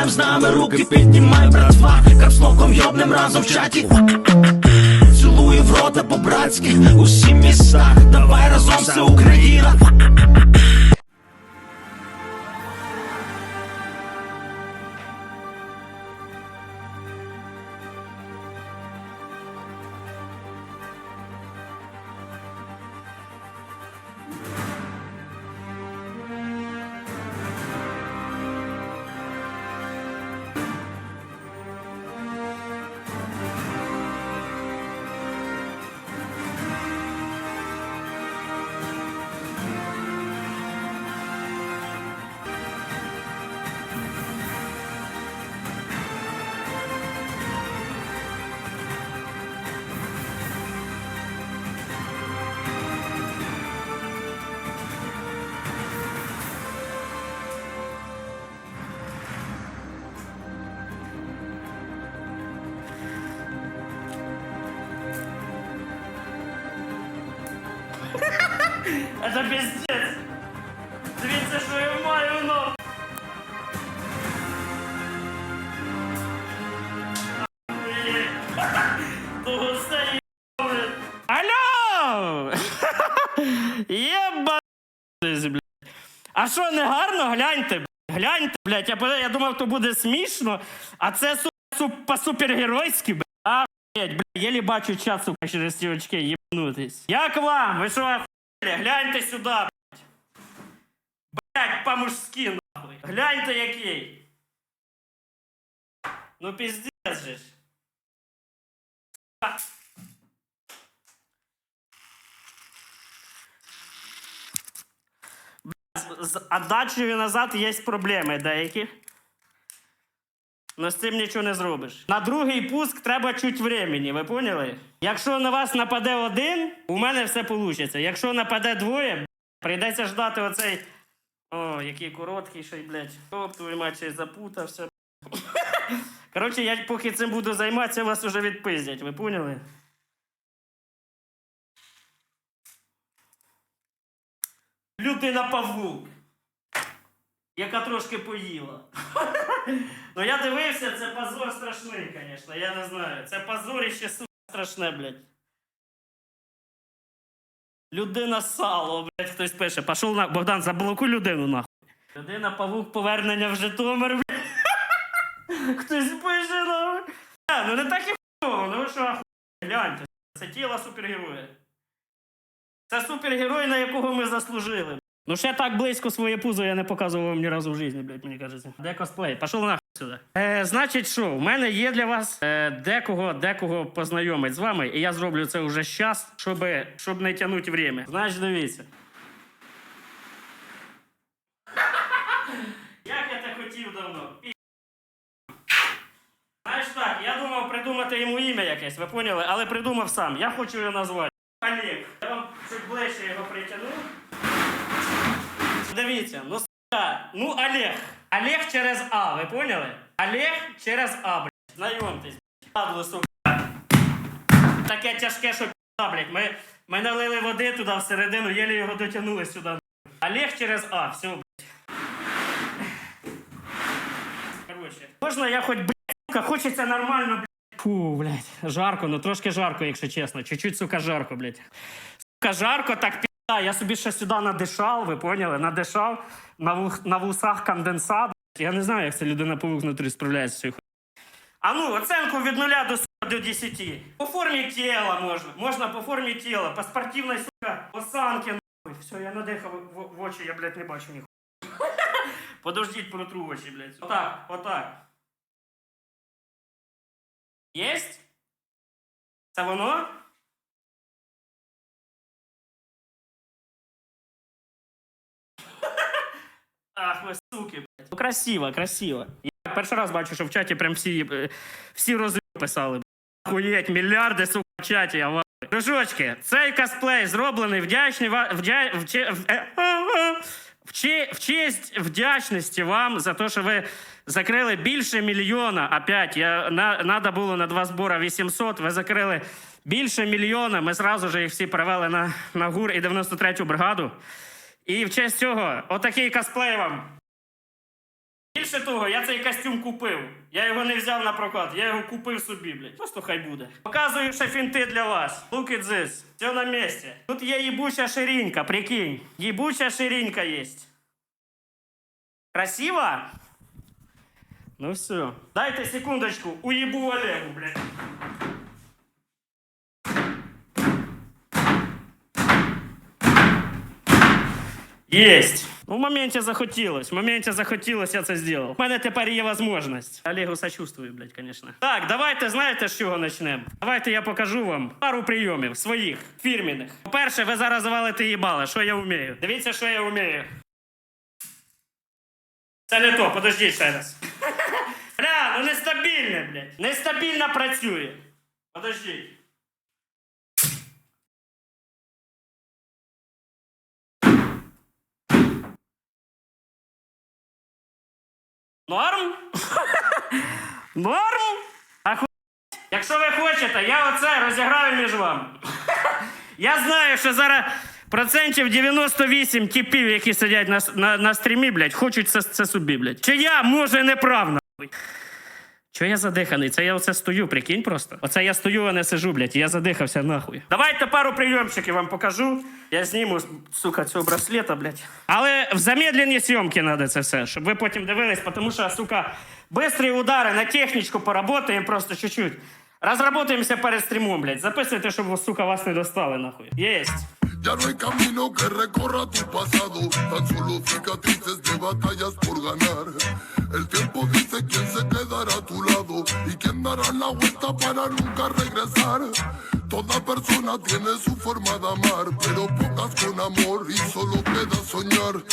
Вітаєм з нами, руки піднімай, братва Капслоком йобнем разом в чаті. Цілую в рота по-братськи Усі міста, давай разом все Україна Это пиздец! Дивіться, що я маю, ну! Того все є, Алло! Єбать, блядь. А що, не гарно? Гляньте, блядь. Гляньте, блядь. Я, я думав, то буде смішно, а це су, су, по-супергеройськи, блядь. Ахуєть, блядь, єлі бачу чат, сука, через ці очки, єбнутись. Як вам? Ви що? Гляньте сюди, блядь. Блядь, по-мужськи, нахуй. Гляньте, який. Ну, пиздец же ж. Блядь, З отдачею назад є проблеми деякі. Но з цим нічого не зробиш. На другий пуск треба чуть времени, ви поняли? Якщо на вас нападе один, у мене все вийде. Якщо нападе двоє, прийдеться ждати оцей. О, який короткий ще й, блядь. Оп, твою мать, запутався. Коротше, я поки цим буду займатися, вас уже відпиздять, ви поняли? Людина павук, яка трошки поїла. Ну я дивився, це позор страшний, звісно, я не знаю. Це позорище сука, страшне, блядь. Людина сало, блядь, хтось пише. Пішов на. Богдан, заблокуй людину, нахуй. Людина павук повернення в Житомир, блядь. Хтось пише, нахуй. А, ну не так і хуйово, ну що, ахуй, гляньте. Це тіло супергероя. Це супергерой, на якого ми заслужили. Ну ще так близько своє пузо я не показував вам ні разу в житті, блядь, мені кажеться. Де косплей? Пішов нахуй сюди. Е, значить, що, в мене є для вас е, декого, декого познайомить з вами, і я зроблю це вже зараз, щоб, щоб не тягнути время. Значить, дивіться. Як я те хотів давно. Знаєш так, я думав придумати йому ім'я якесь, ви поняли, але придумав сам. Я хочу його назвати. Олег. Я вам чуть ближче його притягну. Дивіться, ну сука, ну Олег. Олег через А, ви поняли? Олег через А, блядь. Знайомтесь. Падло, сука. Таке тяжке, що пізда, блядь. Ми, ми налили води туди всередину, єлі його дотягнули сюди. Олег через А, все, блядь. Короче. Можна я хоч, блядь, хочеться нормально, блядь. Фу, блядь, жарко, ну трошки жарко, якщо чесно. Чуть-чуть, сука, жарко, блядь. Сука, жарко, так пізда. Я собі ще сюди надишав, ви поняли? Надишав, на, вух, на вусах конденсат. Я не знаю, як ця людина павук внутрі справляється з цією. А ну, оценку від 0 до, до 10. По формі тіла можна. Можна по формі тіла, по спортивній, сука, осанки, нахуй. Все, я надихав в, в очі, я, блядь, не бачу ніхуя. Подождіть, протру очі, блядь. Отак, отак. Єсть? Це воно? Ах, ви суки, блядь. Ну, красиво, красиво. Я перший раз бачу, що в чаті прям всі, е, всі розри писали. Охуєть, мільярди, сука, в чаті, я Дружочки, цей косплей зроблений вдячний ва... вдя... в... в... е. В, че- в честь вдячності вам за те, що ви закрили більше мільйона. Опять, я, на, надо було на два збори 800, ви закрили більше мільйона. Ми зразу ж їх всі перевели на, на ГУР і 93-ю бригаду. І в честь цього, отакий косплей вам. Більше того, я цей костюм купив. Я його не взяв на прокат, я його купив собі, блядь. Просто хай буде. Показую ще фінти для вас. Look at this. Все на місці. Тут є їбуча ширинка, прикинь. Їбуча ширинка є. Красиво? Ну все. Дайте секундочку, уебу Олегу, блядь. Єсть! Ну, в моменті захотілось. В моменті захотілось, я це зробив. У мене тепер є можливість. Олегу сочувствую, блядь, звісно. Так, давайте знаєте, з чого почнемо? Давайте я покажу вам пару прийомів своїх фірміних. По-перше, ви зараз завалите їбало, що я вмію. Дивіться, що я вмію. Це не то, подождіть ще раз. Бля, ну нестабільне, блядь. Нестабільно працює. Подождіть. Норм? Норм? Аху... Якщо ви хочете, я оце розіграю між вами. Я знаю, що зараз процентів 98 типів, які сидять на, на, на стрімі, блядь, хочуть це, це собі, блядь. Чи я, може, не Чого я задиханий? Це я оце стою, прикинь просто. Оце я стою, а не сижу, блядь, і я задихався нахуй. Давайте пару прийомчиків вам покажу. Я зніму, сука, цього браслета, блядь. Але в замедленні зйомки треба це все, щоб ви потім дивились, тому що, сука, бистрі удари на технічку поработаємо просто чуть-чуть. Разработаемся перед стримом, блядь. Записуйте, щоб, сука, вас не достали, нахуй. Єсть. Ya no hay camino que recorra tu pasado, tan solo cicatrices de batallas por ganar. El tiempo dice quién se quedará a tu lado y quién dará la vuelta para nunca regresar. Toda persona tiene su forma de amar, pero pocas con amor y solo queda soñar.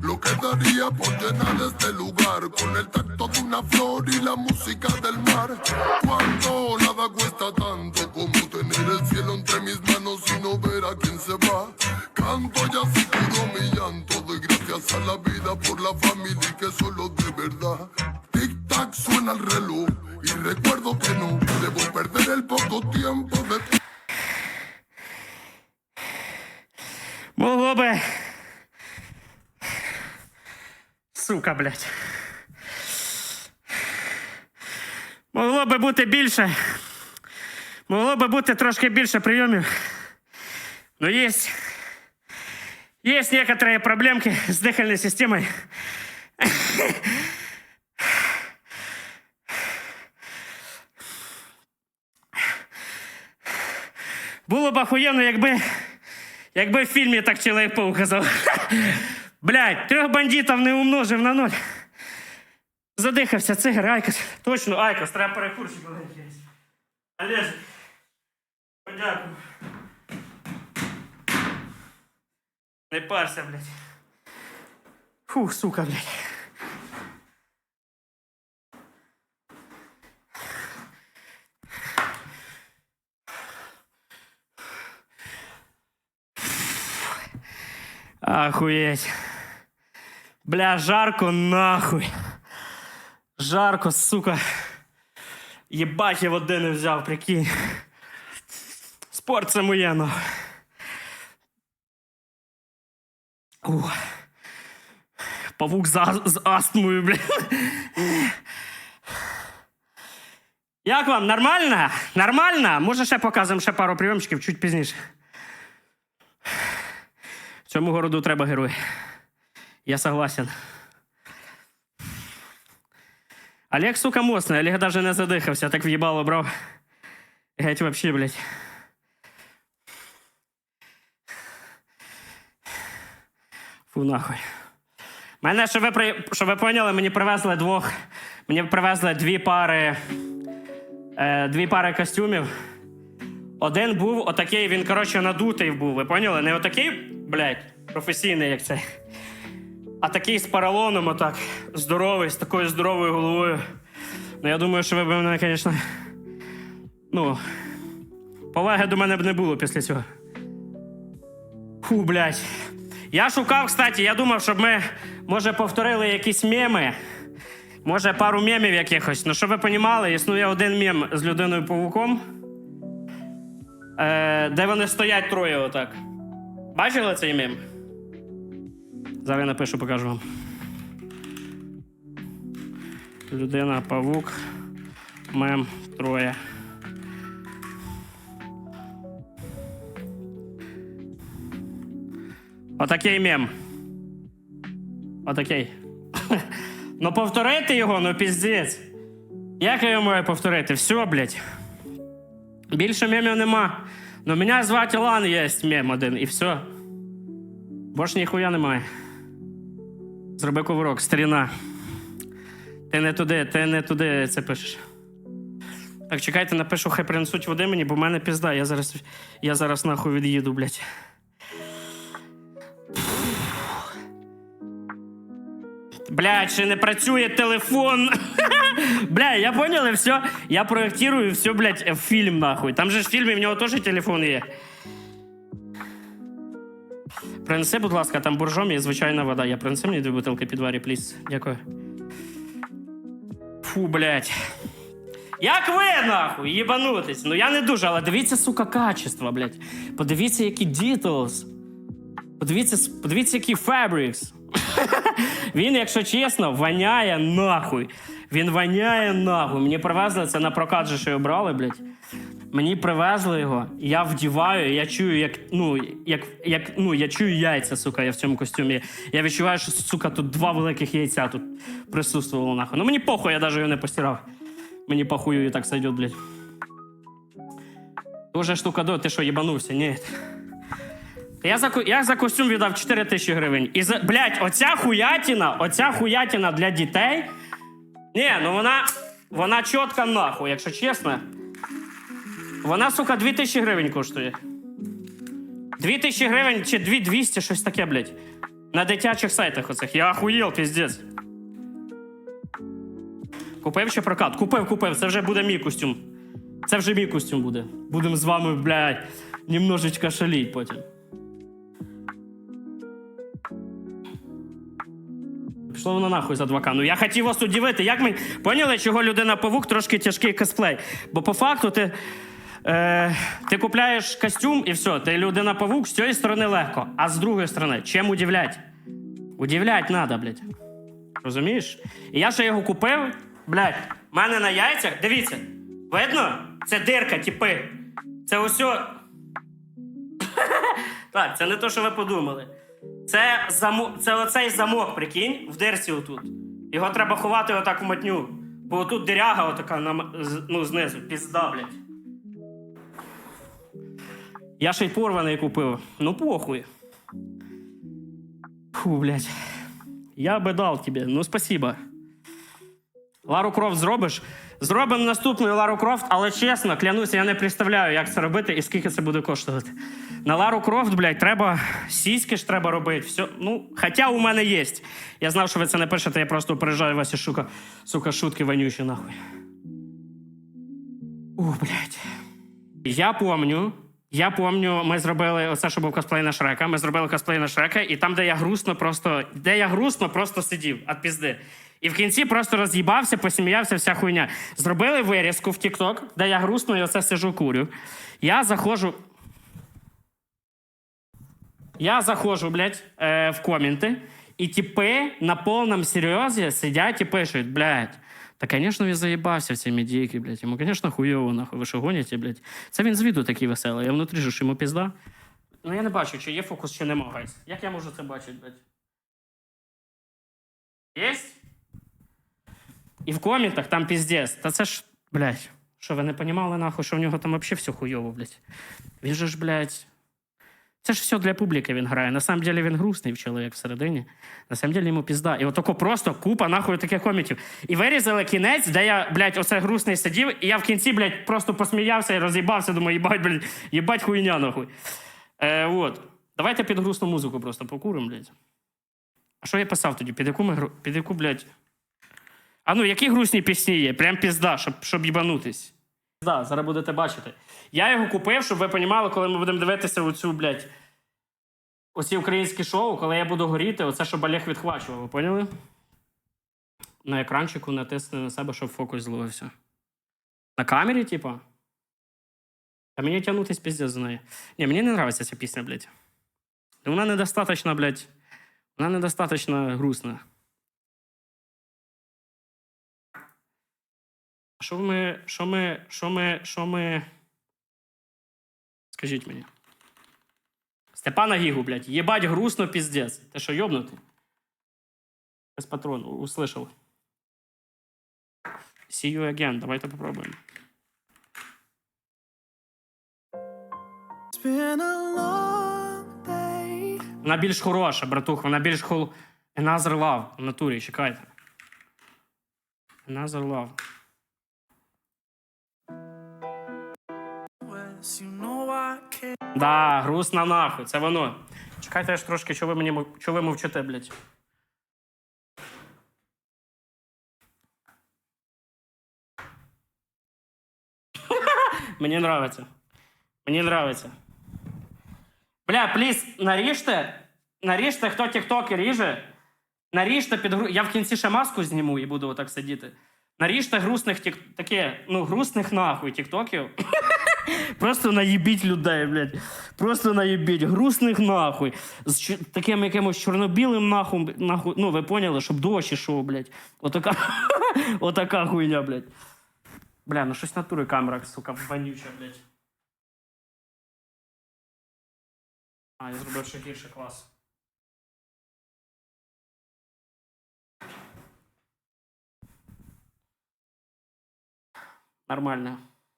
Lo que daría por llenar este lugar con el tacto de una flor y la música del mar. Cuánto nada cuesta tanto como tener el cielo entre mis manos y no ver a quién se va. Canto ya seguro mi llanto, doy gracias a la vida por la familia y que solo de verdad. Tic tac suena el reloj y recuerdo que no debo perder el poco tiempo de Могло би. Сука, блядь. Могло би бути більше. Могло би бути трошки більше прийомів. Но есть. Есть некоторые проблемки с дыхательной системой. Було б охуєнно, якби. Якби в фільмі так чоловік показав. Блядь, трьох бандитів не умножив на ноль. Задихався, цигар, Айкос. Точно, Айкос, треба маленький. Олежик. Подякую. Не парся, блядь. Фух, сука, блядь. Охуеть. Бля, жарко нахуй. Жарко, сука. Єбать, я води не взяв, прикинь. Спорт це моє, нахуй. Ух. Павук з, з астмою, бля. Як вам? Нормально? Нормально? Може, ще показуємо ще пару прийомчиків чуть пізніше. Цьому городу треба герой. Я согласен. Олег, сука, моцний. Олег даже не задихався, так в'їбало брав. Геть вообще, блядь. Фу, нахуй. Мене, щоб ви, при... щоб ви поняли, мені привезли двох. Мені привезли дві пари. Е, дві пари костюмів. Один був отакий, він, коротше, надутий був. Ви поняли? Не отакий, блядь, професійний, як цей. А такий з поролоном, отак, здоровий, з такою здоровою головою. Ну, я думаю, що ви б мене, звісно. Ну. Поваги до мене б не було після цього. Фу, блядь. Я шукав, кстати, я думав, щоб ми, може, повторили якісь меми. Може, пару мемів якихось. Ну, щоб ви понімали, існує один мем з людиною павуком, е, де вони стоять троє отак. Бачили цей мем? Зараз я напишу, покажу вам. Людина, павук, мем, троє. Отакий мем. Отакий. ну повторити його, ну піздець. Як я його маю повторити? Все, блядь. Більше мемів нема. Ну мене звати Лан, є мем один, і все. Більше ніхуя немає. Зроби кувырок, старіна. Ти не туди, ти не туди це пишеш. Так, чекайте, напишу, хай принесуть води мені, бо в мене пізда. Я зараз, я зараз нахуй від'їду, блядь. Блядь, ще не працює телефон. Бля, я понял, все. Я проектирую все, блядь, в фільм, нахуй. Там же ж в фільмі в нього теж телефон є. Принеси, будь ласка, там боржом є звичайна вода. Я принеси мені дві бутилки підварі, пліс. Дякую. Фу, блядь. Як ви, нахуй, їбанутись? Ну я не дуже, але дивіться, сука, качество, блядь. Подивіться, які details. Подивіться, подивіться, який fabrics. Він, якщо чесно, воняє нахуй. Він воняє нахуй. Мені привезли це на прокат же що його брали, блядь. Мені привезли його, я вдіваю, я чую, як, ну, як, як, ну, я чую яйця, сука, я в цьому костюмі. Я відчуваю, що, сука, тут два великих яйця тут присутствувало нахуй. Ну мені похуй, я навіть його не постирав. Мені похую і так сойдет, блядь. Тоже штука до, ти що, їбанувся? Ні. Я за, я за костюм віддав 4 тисячі гривень. І за, блядь, оця хуятіна, оця хуятіна для дітей. Ні, ну вона, вона чітка нахуй, якщо чесно. Вона, сука, 2 тисячі гривень коштує. 2 тисячі гривень чи 2200, щось таке, блядь. На дитячих сайтах оцих. Я охуєл, піздець. Купив чи прокат? Купив, купив. Це вже буде мій костюм. Це вже мій костюм буде. Будемо з вами, блядь, немножечко шаліть потім. Пішло воно нахуй за 2К. Ну я хотів вас удивити. Як ми поняли, чого людина павук трошки тяжкий косплей. Бо по факту ти, е, ти купляєш костюм і все, ти людина павук з цієї сторони легко. А з другої сторони, чим удивлять? Удивлять треба, блядь. Розумієш? І я ще його купив, блядь, в мене на яйцях, дивіться, видно? Це дирка, типи. Це ось. Так, це не те, що ви подумали. Це, заму... це оцей замок, прикинь, в дирці отут. Його треба ховати отак в матню. Бо отут диряга отака на... ну, знизу, пізда, блядь. Я ще й порваний купив. Ну похуй. Фу, блядь. Я би дав тобі. Ну, спасибо. Лару Крофт зробиш? Зробимо наступну Лару Крофт, але чесно, клянуся, я не представляю, як це робити і скільки це буде коштувати. На Лару Крофт, блядь, треба сіськи ж треба робити. Все. Ну, хоча у мене є. Я знав, що ви це не пишете, я просто пережаю вас і шука, сука, шутки вонючі, нахуй. Ух, блядь. Я помню, я помню, ми зробили оце, що був косплей на Шрека. Ми зробили косплей на Шрека, і там, де я грустно просто, де я грустно просто сидів від пізди. І в кінці просто роз'їбався, посміявся, вся хуйня. Зробили вирізку в TikTok, де я грустно і оце сижу курю. Я заходжу. Я заходжу, блядь, е, в коменти, і типи на повному серйозі сидять і пишуть, блядь. Та, звісно, він заїбався в цій медійки, блядь. Йому, звісно, хуйово, нахуй. Ви що гоніте, блядь. Це він з виду такий веселий. Я внутрі ж йому пізда. Ну я не бачу, чи є фокус, чи нема, гайс. Як я можу це бачити, блядь? Єсть? І в коментах там піздець. Та це ж, блядь, що ви не понімали, нахуй, що в нього там взагалі все хуйово, блядь. Він же ж, блядь. Це ж все для публіки він грає. На самом деле він грустний чоловік всередині. На самом деле йому пізда. І отако просто купа нахуй таких коментів. І вирізали кінець, де я, блядь, оце грустний сидів, і я в кінці, блядь, просто посміявся і роз'їбався. Думаю, їбать, блядь, їбать хуйня, нахуй. Е, от. Давайте під грустну музику просто покуримо, блядь. А що я писав тоді? Під яку ми гру... Під яку, блядь. А ну, які грустні пісні є? Прям пізда, щоб, щоб їбанутись. Да, зараз будете бачити. Я його купив, щоб ви розуміли, коли ми будемо дивитися оцю, блядь, оці українські шоу, коли я буду горіти, оце, щоб Олег відхвачував, ви поняли? На екранчику натисни на себе, щоб фокус зловився. На камері, типа. А мені тягнутись піздець за нею. Ні, мені не подобається ця пісня, блядь. Вона недостаточно, блядь. Вона недостаточно грустна. Що ми. Що ми. Що ми. Що ми. Скажіть мені. Степана Гігу, блядь, єбать грустно піздець. Ти що, йобнутий? Без патрон, услышав. See you again, давайте попробуємо. Вона більш хороша, братух, вона більш хол... Another Love в натурі, чекайте. Another Love. Да, грустно нахуй, це воно. Чекайте аж трошки, що ви мені що ви мовчите, блядь. Мені нравиться. Мені нравиться. Бля, пліз, наріжте. Наріжте, хто тіктоки ріже. Наріжте під гру. Я в кінці ще маску зніму і буду отак сидіти. Наріжте грустних тік... таке, ну, грустних нахуй тіктоків. Просто наїбіть людей, блядь. Просто наїбіть. Грустних нахуй. З таким якимось чорно-білим нахуй, нахуй. Ну, ви поняли, щоб дощ ішов, блядь. Отака, отака хуйня, блядь. Бля, ну щось натури камера, сука, вонюча, блядь. А, я зробив ще гірше клас. Нормально.